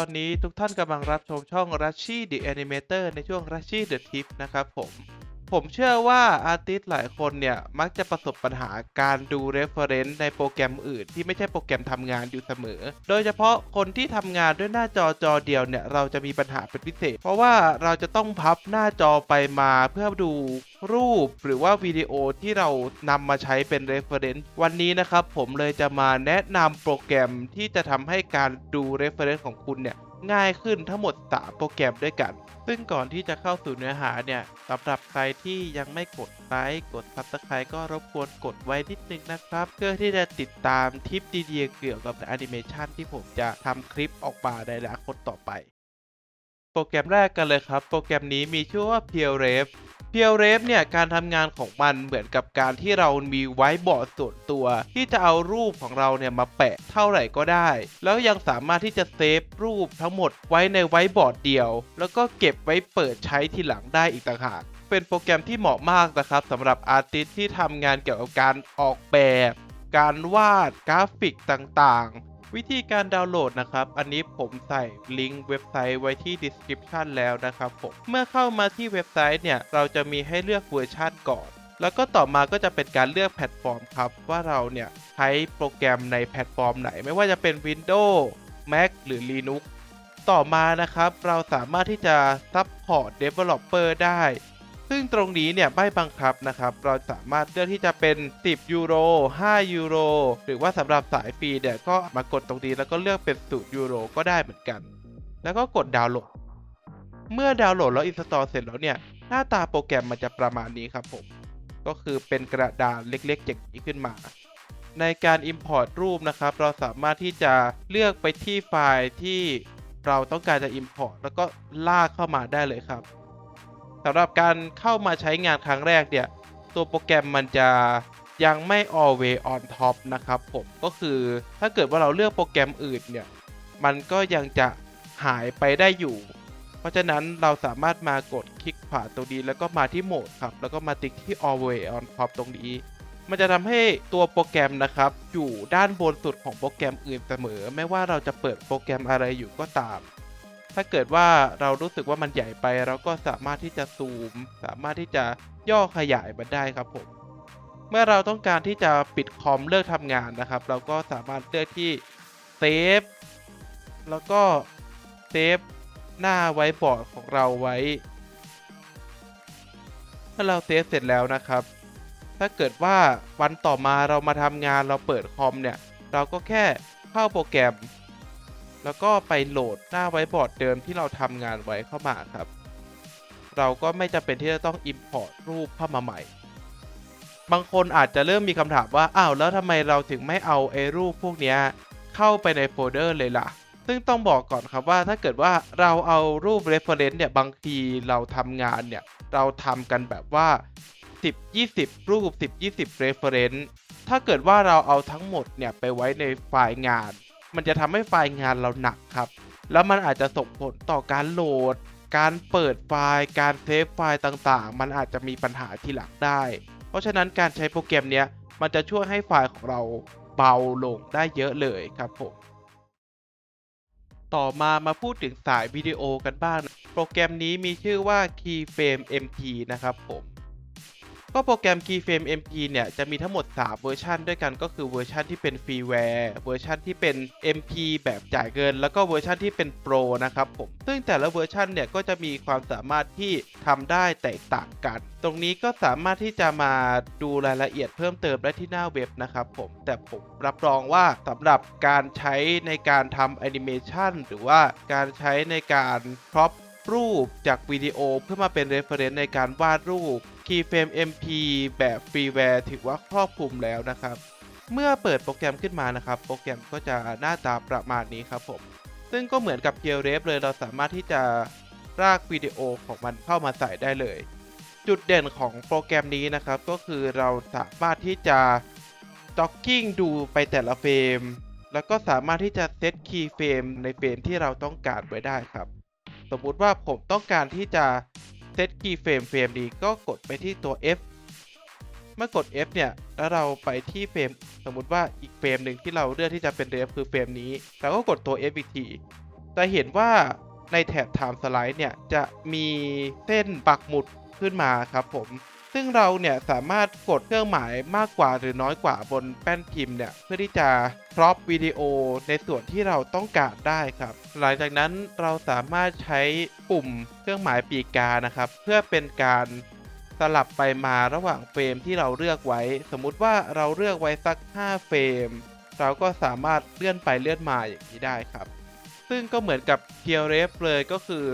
ตอนนี้ทุกท่านกำลังรับชมช่อง r u s h i the Animator ในช่วง r u s h i the Tip นะครับผม ผมเชื่อว่าอาร์ติสต์หลายคนเนี่ยมักจะประสบปัญหาการดู reference ในโปรแกรมอื่น ที่ไม่ใช่โปรแกรมทำงานอยู่เสมอ โดยเฉพาะคนที่ทำงานด้วยหน้าจอจอเดียวเนี่ยเราจะมีปัญหาเป็นพิเศษ เพราะว่าเราจะต้องพับหน้าจอไปมาเพื่อดูรูปหรือว่าวิดีโอที่เรานำมาใช้เป็น reference วันนี้นะครับผมเลยจะมาแนะนำโปรแกรมที่จะทำให้การดู reference ของคุณเนี่ย ง่ายขึ้นทั้งหมด3โปรแกรมด้วยกัน ซึ่งก่อนที่จะเข้าสู่เนื้อหาเนี่ยสำหรับใครที่ยังไม่กดไลค์กด Subscribe ก็รบกวนกดไว้นิดนึงนะครับ เพื่อที่จะติดตามทิปดีๆเกี่ยวกับแอนิเมชันที่ผมจะทำคลิปออกมาในอนาคตต่อไป โปรแกรมแรกกันเลยครับ โปรแกรมนี้มีชื่อว่า p u r e v p u r e v เนี่ยการทำงานของมันเหมือนกับการที่เรามีไว้บอร์ดส่วนตัว ที่จะเอารูปของเราเนี่ยมาแปะเท่าไหร่ก็ได้ แล้วยังสามารถที่จะเซฟรูปทั้งหมดไว้ในไว้บอร์ดเดียว แล้วก็เก็บไว้เปิดใช้ทีหลังได้อีกต่างหากเป็นโปรแกรมที่เหมาะมากนะครับสำหรับอาร์ติสที่ทำงานเกี่ยวกับการออกแบบ การวาดกราฟิกต่างๆ วิธีการดาวน์โหลดนะครับ อันนี้ผมใส่ลิงก์เว็บไซต์ไว้ที่ description แล้วนะครับผม เมื่อเข้ามาที่เว็บไซต์เนี่ย เราจะมีให้เลือกเวอร์ชันก่อน แล้วก็ต่อมาก็จะเป็นการเลือกแพลตฟอร์มครับ ว่าเราเนี่ยใช้โปรแกรมในแพลตฟอร์มไหน ไม่ว่าจะเป็น Windows Mac หรือ Linux ต่อมานะครับ เราสามารถที่จะ Support Developer ได้ ซึ่งตรงนี้เนี่ยไม่บังคับนะครับ เราสามารถเลือกที่จะเป็น 10 ยูโร 5 ยูโร หรือว่าสำหรับสายฟรีเนี่ยก็มากดตรงนี้แล้วก็เลือกเป็น0ยูโรก็ได้เหมือนกัน แล้วก็กดดาวน์โหลด เมื่อดาวน์โหลดแล้วอินสตอลเสร็จแล้วเนี่ยหน้าตาโปรแกรมมันจะประมาณนี้ครับผม ก็คือเป็นกระดานเล็กๆอย่างนี้ขึ้นมา ในการ Import รูปนะครับ เราสามารถที่จะเลือกไปที่ไฟล์ที่เราต้องการจะ Import แล้วก็ลากเข้ามาได้เลยครับ สำหรับการเข้ามาใช้งานครั้งแรกเนี่ย ตัวโปรแกรมมันจะยังไม่ always on top นะครับผมก็คือถ้าเกิดว่าเราเลือกโปรแกรมอื่นเนี่ย มันก็ยังจะหายไปได้อยู่ เพราะฉะนั้นเราสามารถมากดคลิกขวาตรงนี้แล้วก็มาที่โหมดครับ แล้วก็มาติ๊กที่ always on top ตรงนี้ มันจะทำให้ตัวโปรแกรมนะครับ อยู่ด้านบนสุดของโปรแกรมอื่นเสมอ ไม่ว่าเราจะเปิดโปรแกรมอะไรอยู่ก็ตาม ถ้าเกิดว่าเรารู้สึกว่ามันใหญ่ไป เราก็สามารถที่จะซูม สามารถที่จะย่อขยายมันได้ครับผม เมื่อเราต้องการที่จะปิดคอมเลิกทำงานนะครับ เราก็สามารถเลือกที่เซฟแล้วก็เซฟหน้าไว้บอร์ดของเราไว้ เมื่อเราเซฟเสร็จแล้วนะครับ ถ้าเกิดว่าวันต่อมาเรามาทำงานเราเปิดคอมเนี่ย เราก็แค่เข้าโปรแกรม แล้วก็ไปโหลดหน้าไว้บอร์ดเดิมที่เราทำงานไว้เข้ามาครับ เราก็ไม่จำเป็นที่จะต้อง Import รูปเข้ามาใหม่ บางคนอาจจะเริ่มมีคำถามว่า อ้าว แล้วทำไมเราถึงไม่เอาไอ้รูปพวกนี้เข้าไปในโฟลเดอร์เลยล่ะ ซึ่งต้องบอกก่อนครับว่าถ้าเกิดว่าเราเอารูป reference เนี่ย บางทีเราทำงานเนี่ย เราทำกันแบบว่า 10 20 รูป 10 20 reference ถ้าเกิดว่าเราเอาทั้งหมดเนี่ยไปไว้ในไฟล์งาน มันจะทำให้ไฟล์งานเราหนักครับ แล้วมันอาจจะส่งผลต่อการโหลด การเปิดไฟล์ การเซฟไฟล์ต่างๆ มันอาจจะมีปัญหาที่หลังได้ เพราะฉะนั้นการใช้โปรแกรมเนี้ยมันจะช่วยให้ไฟล์ของเราเบาลงได้เยอะเลยครับผม ต่อมามาพูดถึงสายวิดีโอกันบ้างนะโปรแกรมนี้มีชื่อว่า Keyframe MP นะครับผม ก็โปรแกรม Keyframe MP เนี่ยจะมีทั้งหมด 3 เวอร์ชันด้วยกันก็คือเวอร์ชันที่เป็นฟรีแวร์เวอร์ชันที่เป็น MP แบบจ่ายเงิน แล้วก็เวอร์ชันที่เป็นโปรนะครับผมซึ่งแต่ละเวอร์ชันเนี่ยก็จะมีความสามารถที่ทำได้แตกต่างกัน ตรงนี้ก็สามารถที่จะมาดูรายละเอียดเพิ่มเติมได้ที่หน้าเว็บนะครับผมแต่ผมรับรองว่าสำหรับการใช้ในการทำแอนิเมชันหรือว่าการใช้ในการพร็อพรูปจากวิดีโอเพื่อมาเป็น reference ในการวาดรูป Keyframe MP แบบฟรีแวร์ถือว่าครอบคลุมแล้วนะครับ เมื่อเปิดโปรแกรมขึ้นมานะครับ โปรแกรมก็จะหน้าตาประมาณนี้ครับผม ซึ่งก็เหมือนกับ g e r e f เลยเราสามารถที่จะรากวิดีโอของมันเข้ามาใส่ได้เลย จุดเด่นของโปรแกรมนี้นะครับ ก็คือเราสามารถที่จะ Docking ดูไปแต่ละเฟรม แล้วก็สามารถที่จะเซตคีย์เฟรมในเฟรมที่เราต้องการไว้ได้ครับ สมมุติว่าผมต้องการที่จะ เซตคีย์เฟรมเฟรมดีก็กดไปที่ตัว F เมื่อกด F เนี่ย แล้วเราไปที่เฟรม สมมุติว่าอีกเฟรมหนึ่งที่เราเลือกที่จะเป็น F คือเฟรมนี้ เราก็กดตัว F อีกที จะเห็นว่าในแถบ Time Slice เนี่ย จะมีเส้นปักหมุดขึ้นมาครับผม ซึ่งเราเนี่ยสามารถกดเครื่องหมายมากกว่าหรือน้อยกว่าบนแป้นพิมพ์เนี่ยเพื่อที่จะครอปวิดีโอในส่วนที่เราต้องการได้ครับ หลังจากนั้นเราสามารถใช้ปุ่มเครื่องหมายปีกานะครับ เพื่อเป็นการสลับไปมาระหว่างเฟรมที่เราเลือกไว้ สมมุติว่าเราเลือกไว้สัก 5 เฟรม เราก็สามารถเลื่อนไปเลื่อนมาอย่างนี้ได้ครับ ซึ่งก็เหมือนกับ p r e f เลยก็คือ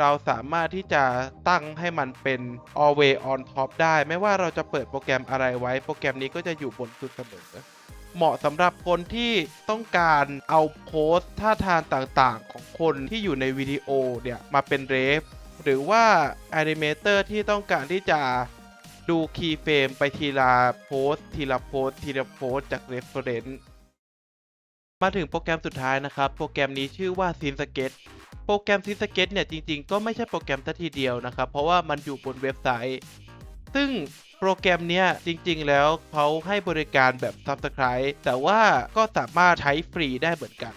เราสามารถที่จะตั้งให้มันเป็น always on top ได้ ไม่ว่าเราจะเปิดโปรแกรมอะไรไว้ โปรแกรมนี้ก็จะอยู่บนสุดเสมอเหมาะสำหรับคนที่ต้องการเอาโพสท่าทางต่างๆ ของคนที่อยู่ในวิดีโอเนี่ย มาเป็นเรฟ หรือว่าแอนิเมเตอร์ที่ต้องการที่จะดูคีย์เฟรมไปทีละโพสทีละโพสทีละโพสจาก reference มาถึงโปรแกรมสุดท้ายนะครับ โปรแกรมนี้ชื่อว่า Scene Sketch โปรแกรม Scene Sketch เนี่ยจริงๆ ก็ไม่ใช่โปรแกรมสัทีเดียวนะครับ เพราะว่ามันอยู่บนเว็บไซต์ ซึ่งโปรแกรมเนี้ยจริงๆ แล้วเขาให้บริการแบบ Subscribe แต่ว่าก็สามารถใช้ฟรีได้เหมือนกัน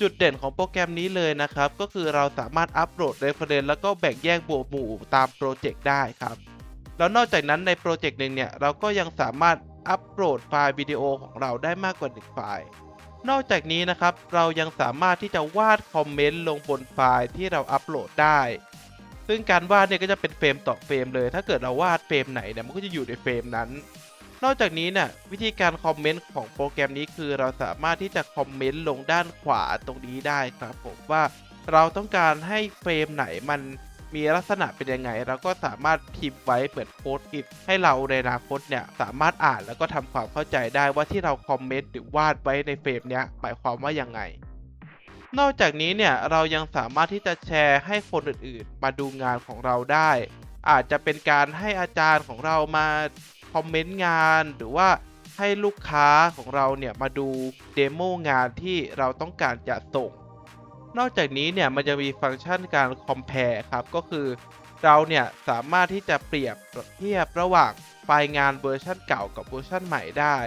จุดเด่นของโปรแกรมนี้เลยนะครับ ก็คือเราสามารถอัปโหลด reference แล้วก็แบ่งแยกบวกหมู่ตามโปรเจกต์ได้ครับ แล้วนอกจากนั้นในโปรเจกต์หนึ่งเนี่ยเราก็ยังสามารถอัปโหลดไฟล์วิดีโอของเราได้มากกว่า1ไฟล์ นอกจากนี้นะครับ เรายังสามารถที่จะวาดคอมเมนต์ลงบนไฟล์ที่เราอัปโหลดได้ ซึ่งการวาดเนี่ยก็จะเป็นเฟรมต่อเฟรมเลย ถ้าเกิดเราวาดเฟรมไหนเนี่ยมันก็จะอยู่ในเฟรมนั้น นอกจากนี้เนี่ยวิธีการคอมเมนต์ของโปรแกรมนี้คือเราสามารถที่จะคอมเมนต์ลงด้านขวาตรงนี้ได้ครับผมว่าเราต้องการให้เฟรมไหนมัน มีลักษณะเป็นยังไง เราก็สามารถพิมพ์ไว้เหมือนโพสต์อิทให้เราในอนาคตเนี่ยสามารถอ่านแล้วก็ทำความเข้าใจได้ว่าที่เราคอมเมนต์หรือวาดไว้ในเฟรมเนี้ยหมายความว่ายังไง นอกจากนี้เนี่ยเรายังสามารถที่จะแชร์ให้คนอื่นๆ มาดูงานของเราได้ อาจจะเป็นการให้อาจารย์ของเรามาคอมเมนต์งานหรือว่าให้ลูกค้าของเราเนี่ยมาดูเดโมงานที่เราต้องการจะส่ง นอกจากนี้เนี่ยมันจะมีฟังก์ชันการ compare ครับก็คือเราเนี่ยสามารถที่จะเปรียบเทียบระหว่างไฟล์งานเวอร์ชันเก่ากับเวอร์ชันใหม่ได้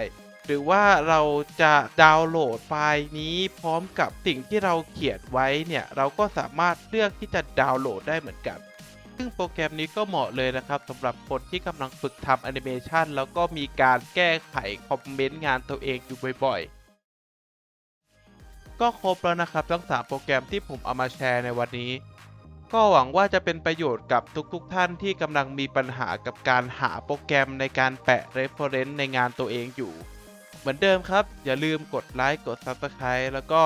หรือว่าเราจะดาวน์โหลดไฟล์นี้พร้อมกับสิ่งที่เราเขียนไว้เนี่ยเราก็สามารถเลือกที่จะดาวน์โหลดได้เหมือนกัน ซึ่งโปรแกรมนี้ก็เหมาะเลยนะครับสำหรับคนที่กำลังฝึกทำแอนิเมชันแล้วก็มีการแก้ไขคอมเมนต์งานตัวเองอยู่บ่อยๆ ก็ครบแล้วนะครับทั้ง 3 โปรแกรมที่ผมเอามาแชร์ในวันนี้ ก็หวังว่าจะเป็นประโยชน์กับทุกๆทท่านที่กำลังมีปัญหากับการหาโปรแกรมในการแปะ reference ในงานตัวเองอยู่ เหมือนเดิมครับ อย่าลืมกดไลค์กด Subscribe แล้วก็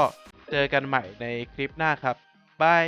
เจอกันใหม่ในคลิปหน้าครับบาย